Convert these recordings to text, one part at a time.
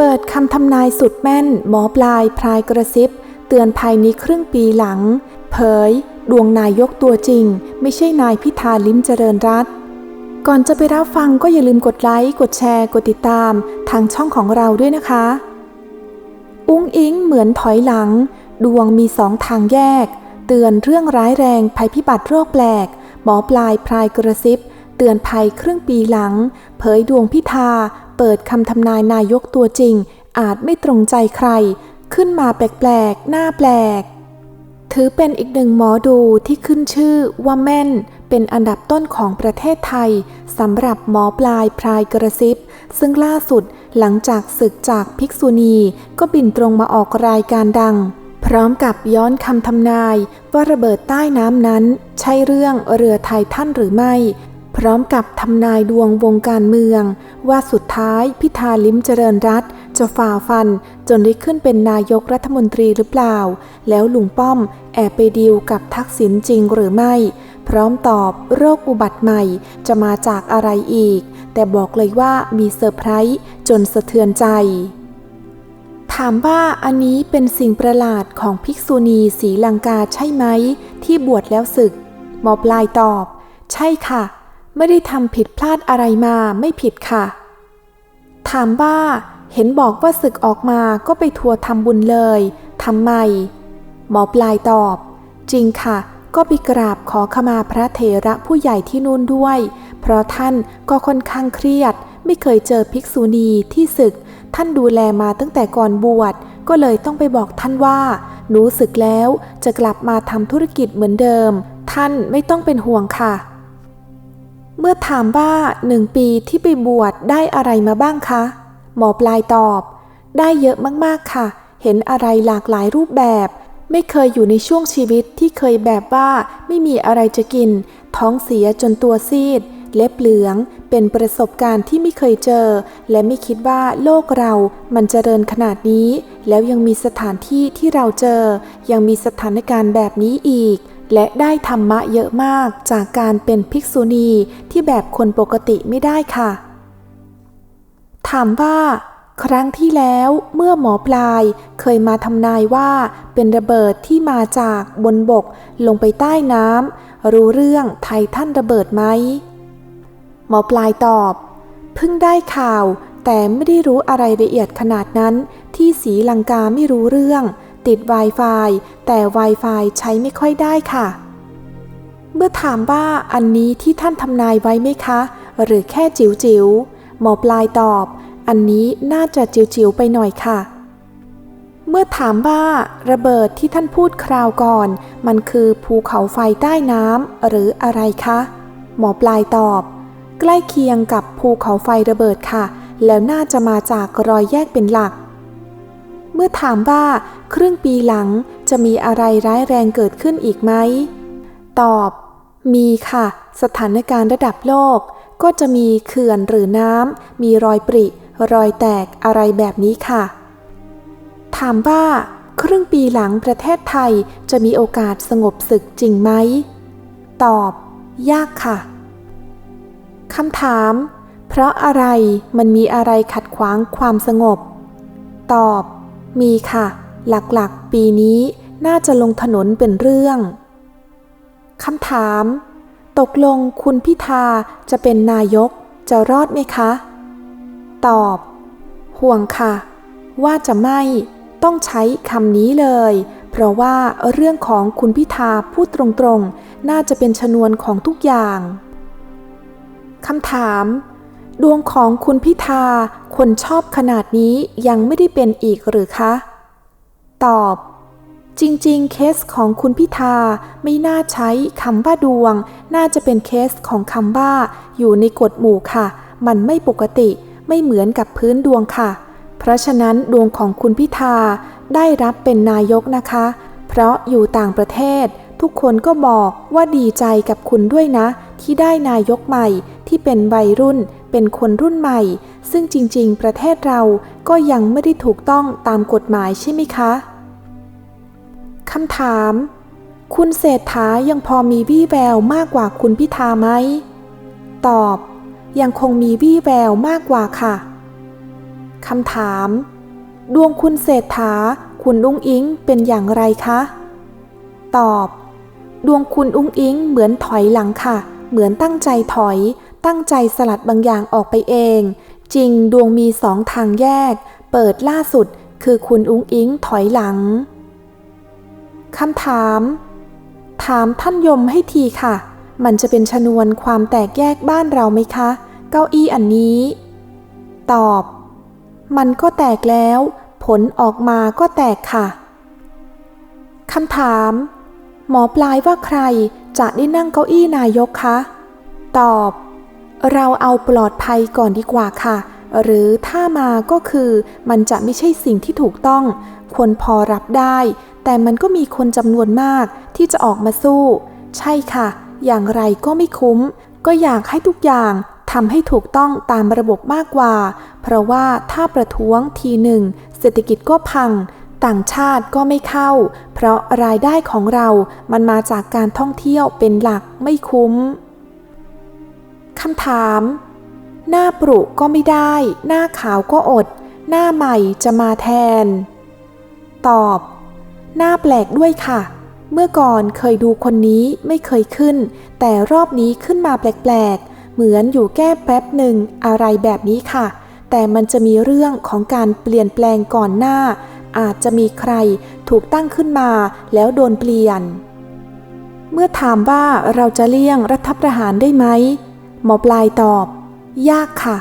เปิดคำทำนายสุดแม่น หมอปลายพรายกระซิบ เตือนภายในครึ่งปีหลัง เผย ดวงนายกตัวจริง ไม่ใช่นายพิธาลิ้มเจริญรัตก่อนจะไปรับฟังก็อย่าลืมกดไลค์ กดแชร์ กดติดตาม ทางช่องของเราด้วยนะคะ อุ้งอิงเหมือนถอยหลัง ดวงมีสองทางแยก เตือนเรื่องร้ายแรงภัยพิบัติโรคแปลก หมอปลายพรายกระซิบ เตือนภัยครึ่งปีหลัง เผยดวงพิธา เปิดคำทำนายนายกตัวจริง อาจไม่ตรงใจใคร ขึ้นมาแปลกๆ หน้าแปลก ถือเป็นอีกหนึ่งหมอดูที่ขึ้นชื่อว่าแม่น เป็นอันดับต้นของประเทศไทยสำหรับหมอปลายพรายกระซิบ ซึ่งล่าสุดหลังจากศึกจากภิกษุณี ก็บินตรงมาออกรายการดัง พร้อมกับย้อนคำทำนาย ว่าระเบิดใต้น้ำนั้น ใช่เรื่องเรือไทยทันหรือไม่ พร้อมกับทำนายดวงวงการเมือง ว่าสุดท้ายพิธาลิ้มเจริญรัตจะฝ่าฟัน จนได้ขึ้นเป็นนายกรัฐมนตรีหรือเปล่า แล้วลุงป้อมแอบไปดีลกับทักษิณจริงหรือไม่ พร้อมตอบโรคอุบัติใหม่จะมาจากอะไรอีก แต่บอกเลยว่ามีเซอร์ไพรส์จนสะเทือนใจถามว่าอันนี้เป็นสิ่งประหลาดของภิกษุณีศรีลังกาใช่ไหม ที่บวชแล้วศึก หมอปลายตอบ ใช่ค่ะ ไม่ได้ทำผิดพลาดอะไรมาไม่ผิดค่ะ ถามว่าเห็นบอกว่าศึกออกมาก็ไปทัวร์ทำบุญเลยทำไม หมอปลายตอบ จริงค่ะ ก็ไปกราบขอขมาพระเถระผู้ใหญ่ที่นู่นด้วย เพราะท่านก็ค่อนข้างเครียด ไม่เคยเจอภิกษุณีที่ศึก ท่านดูแลมาตั้งแต่ก่อนบวชก็เลยต้องไปบอกท่านว่า หนูศึกแล้วจะกลับมาทำธุรกิจเหมือนเดิม ท่านไม่ต้องเป็นห่วงค่ะ เมื่อถามว่าหนึ่งปีที่ไปบวชได้อะไรมาบ้างคะ หมอปลายตอบ ได้เยอะมากๆค่ะ เห็นอะไรหลากหลายรูปแบบ ไม่เคยอยู่ในช่วงชีวิตที่เคยแบบว่าไม่มีอะไรจะกิน ท้องเสียจนตัวซีด เล็บเหลือง เป็นประสบการณ์ที่ไม่เคยเจอ และไม่คิดว่าโลกเรามันเจริญขนาดนี้ แล้วยังมีสถานที่ที่เราเจอ ยังมีสถานการณ์แบบนี้อีก และได้ธรรมะเยอะมากจากการเป็นภิกษุณีที่แบบคนปกติไม่ได้ค่ะ ถามว่า ครั้งที่แล้วเมื่อหมอปลายเคยมาทำนายว่าเป็นระเบิดที่มาจากบนบกลงไปใต้น้ำรู้เรื่องไททันระเบิดไหมหมอปลายตอบ เพิ่งได้ข่าวแต่ไม่ได้รู้อะไรละเอียดขนาดนั้นที่สีลังกาไม่รู้เรื่อง ติด Wi-Fi แต่ Wi-Fi ใช้ไม่ค่อยได้ค่ะ เมื่อถามว่าอันนี้ที่ท่านทำนายไว้ไหมคะ หรือแค่จิ๋วจิ๋วๆหมอปลายตอบ อันนี้น่าจะจิ๋วจิ๋วๆไปหน่อยค่ะ เมื่อถามว่าระเบิดที่ท่านพูดคราวก่อน มันคือภูเขาไฟใต้น้ำหรืออะไรคะหมอปลายตอบ ใกล้เคียงกับภูเขาไฟระเบิดค่ะ แล้วน่าจะมาจากรอยแยกเป็นหลัก เมื่อถามว่าครึ่งปีหลังจะมีอะไรร้ายแรงเกิดขึ้นอีกไหม ตอบ มีค่ะ สถานการณ์ระดับโลก ก็จะมีเขื่อนหรือน้ำมีรอยปริ รอยแตกอะไรแบบนี้ค่ะ ถามว่า ครึ่งปีหลังประเทศไทยจะมีโอกาสสงบศึกจริงไหม ตอบ ยากค่ะคำถาม เพราะอะไรมันมีอะไรขัดขวางความสงบ ตอบ มีค่ะ หลักๆ ปีนี้น่าจะลงถนนเป็นเรื่องคำถาม ตกลงคุณพิธาจะเป็นนายกจะรอดไหมคะ ตอบ ห่วงค่ะ ว่าจะไม่ต้องใช้คำนี้เลย เพราะว่าเรื่องของคุณพิธาพูดตรงๆ น่าจะเป็นชนวนของทุกอย่างคำถาม ดวงของคุณพิธาคนชอบขนาดนี้ยังไม่ได้เป็นอีกหรือคะ ตอบ จริงๆ เคสของคุณพิธาไม่น่าใช้คำว่าดวง น่าจะเป็นเคสของคำว่า อยู่ในกฎหมู่ค่ะ มันไม่ปกติไม่เหมือนกับพื้นดวงค่ะ เพราะฉะนั้นดวงของคุณพิธาได้รับเป็นนายกนะคะ เพราะอยู่ต่างประเทศ ทุกคนก็บอกว่าดีใจกับคุณด้วยนะ ที่ได้นายกใหม่ที่เป็นวัยรุ่น เป็นคนรุ่นใหม่ ซึ่งจริง ๆ ประเทศเราก็ยังไม่ได้ถูกต้องตามกฎหมายใช่ไหมคะคำถาม คุณเศรษฐายังพอมีวี่แววมากกว่าคุณพิธาไหม ตอบ ยังคงมีวี่แววมากกว่าค่ะคำถาม ดวงคุณเศรษฐา คุณอุ้งอิงเป็นอย่างไรคะ ตอบ ดวงคุณอุ้งอิงเหมือนถอยหลังค่ะ เหมือนตั้งใจถอย ตั้งใจสลัดบางอย่างออกไปเอง จริงดวงมีสองทางแยก เปิดล่าสุดคือคุณอุ้งอิงถอยหลังคำถาม ถามท่านยมให้ทีค่ะ มันจะเป็นชนวนความแตกแยกบ้านเราไหมคะ เก้าอี้อันนี้ ตอบ มันก็แตกแล้ว ผลออกมาก็แตกค่ะคำถาม หมอปลายว่าใครจะได้นั่งเก้าอี้นายกคะ ตอบ เราเอาปลอดภัยก่อนดีกว่าค่ะ หรือถ้ามาก็คือมันจะไม่ใช่สิ่งที่ถูกต้องคนพอรับได้ แต่มันก็มีคนจำนวนมากที่จะออกมาสู้ ใช่ค่ะ อย่างไรก็ไม่คุ้ม ก็อยากให้ทุกอย่างทำให้ถูกต้องตามระบบมากกว่า เพราะว่าถ้าประท้วงทีหนึ่ง เศรษฐกิจก็พัง ต่างชาติก็ไม่เข้า เพราะรายได้ของเรามันมาจากการท่องเที่ยวเป็นหลักไม่คุ้มคำถาม หน้าปรุก็ไม่ได้ หน้าขาวก็อด หน้าใหม่จะมาแทน ตอบ หน้าแปลกด้วยค่ะ เมื่อก่อนเคยดูคนนี้ไม่เคยขึ้น แต่รอบนี้ขึ้นมาแปลกๆ เหมือนอยู่แก้แป๊บหนึ่งอะไรแบบนี้ค่ะ แต่มันจะมีเรื่องของการเปลี่ยนแปลงก่อนหน้า อาจจะมีใครถูกตั้งขึ้นมาแล้วโดนเปลี่ยน เมื่อถามว่าเราจะเลี่ยงรัฐประหารได้ไหมหมอปลายตอบ ยากค่ะ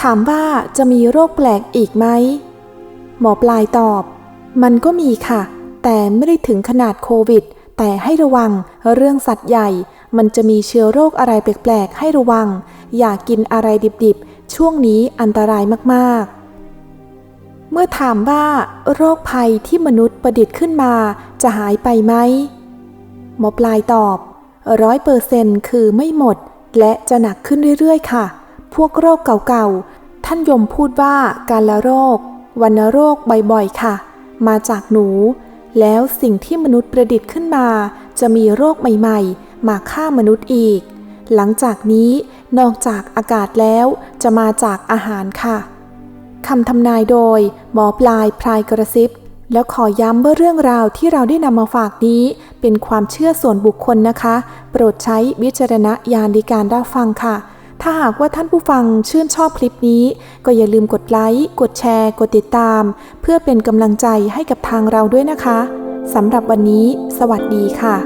ถามว่าจะมีโรคแปลกอีกไหมหมอปลายตอบ มันก็มีค่ะ แต่ไม่ได้ถึงขนาดโควิด แต่ให้ระวังเรื่องสัตว์ใหญ่ มันจะมีเชื้อโรคอะไรแปลกๆ ให้ระวัง อย่ากินอะไรดิบๆ ช่วงนี้อันตรายมากๆ เมื่อถามว่าโรคภัยที่มนุษย์ประดิษฐ์ขึ้นมาจะหายไปไหมหมอปลายตอบร้อยเปอร์เซนต์คือไม่หมด และจะหนักขึ้นเรื่อยๆ ค่ะ พวกโรคเก่าๆ ท่านยมพูดว่าการละโรค วันโรคบ่อยๆ ค่ะ มาจากหนู แล้วสิ่งที่มนุษย์ประดิษฐ์ขึ้นมา จะมีโรคใหม่ๆ มาฆ่ามนุษย์อีก หลังจากนี้นอกจากอากาศแล้วจะมาจากอาหารค่ะ คำทำนายโดย หมอปลายพรายกระซิบ แล้วขอย้ำว่าเรื่องราวที่เราได้นำมาฝากนี้ เป็นความเชื่อส่วนบุคคลนะคะ โปรดใช้วิจารณญาณในการรับฟังค่ะ ถ้าหากว่าท่านผู้ฟังชื่นชอบคลิปนี้ ก็อย่าลืมกดไลค์ กดแชร์ กดติดตาม เพื่อเป็นกำลังใจให้กับทางเราด้วยนะคะสำหรับวันนี้ สวัสดีค่ะ